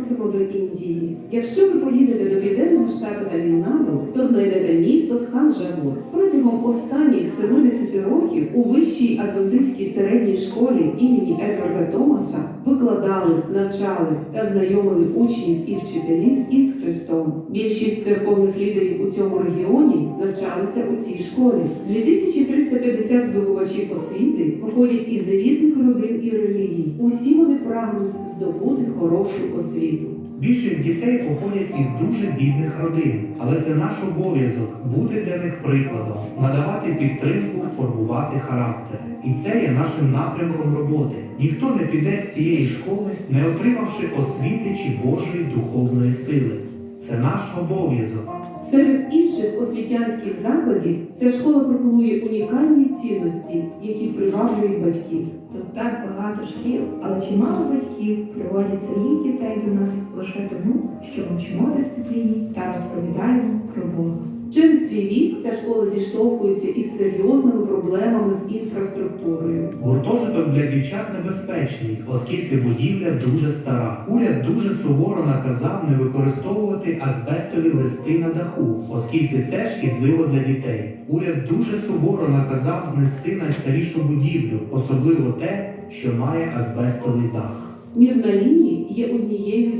запросимо до Індії. Якщо ви поїдете до південного штату та Тамільнаду, то знайдете місто Тханджавур. Протягом останніх 70 років у вищій адвентистській середній школі імені Едварда Томаса викладали, навчали та знайомили учнів і вчителів із Христом. Більшість церковних лідерів у цьому регіоні навчалися у цій школі. 2350 здобувачів освіти походять із різних родин і релігій. Усі вони прагнуть здобути хорошу освіту. Більшість дітей походять із дуже бідних родин, але це наш обов'язок бути для них прикладом, надавати підтримку, формувати характер. І це є нашим напрямком роботи. Ніхто не піде з цієї школи, не отримавши освіти чи Божої духовної сили. Це наш обов'язок. Серед інших освітянських закладів ця школа пропонує унікальні цінності, які приваблюють батьків. Тут так багато шкіл, але чимало батьків приводять своїх дітей до нас лише тому, що ми вчимо дисципліні та розповідаємо про Бога. Через свій вік ця школа зіштовхується із серйозними проблемами з інфраструктурою. Гуртожиток для дівчат небезпечний, оскільки будівля дуже стара. Уряд дуже суворо наказав не використовувати азбестові листи на даху, оскільки це шкідливо для дітей. Уряд дуже суворо наказав знести найстарішу будівлю, особливо те, що має азбестовий дах. Мірна Ліні є однією студенток,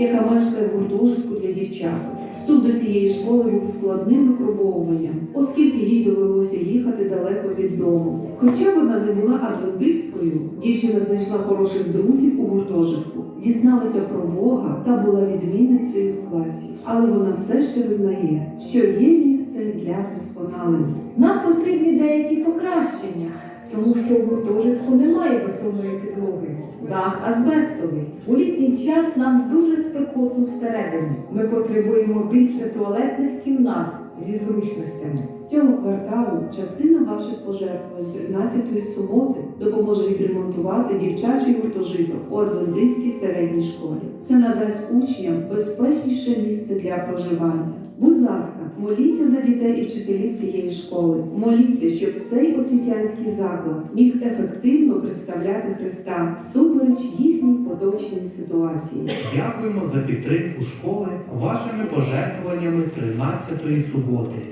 яка мешкає в гуртожитку для дівчаток. Вступ до цієї школи був складним випробовуванням, оскільки їй довелося їхати далеко від дому. Хоча вона не була адвентисткою, дівчина знайшла хороших друзів у гуртожитку, дізналася про Бога та була відмінницею в класі. Але вона все ще визнає, що є місце для вдосконалення. Нам потрібні деякі покращення, тому що у гуртожитку немає бетонної підлоги. Дах азбестовий. У літній час нам дуже спекотно всередині. Ми потребуємо більше туалетних кімнат зі зручностями. Цього кварталу частина ваших пожертвувань 13-ї суботи допоможе відремонтувати дівчачий гуртожиток у Адвентистській середній школі. Це надасть учням безпечніше місце для проживання. Будь ласка, моліться за дітей і вчителів цієї школи. Моліться, щоб цей освітянський заклад міг ефективно представляти Христа всупереч їхній поточній ситуації. Дякуємо за підтримку школи вашими пожертвуваннями 13-ї суботи.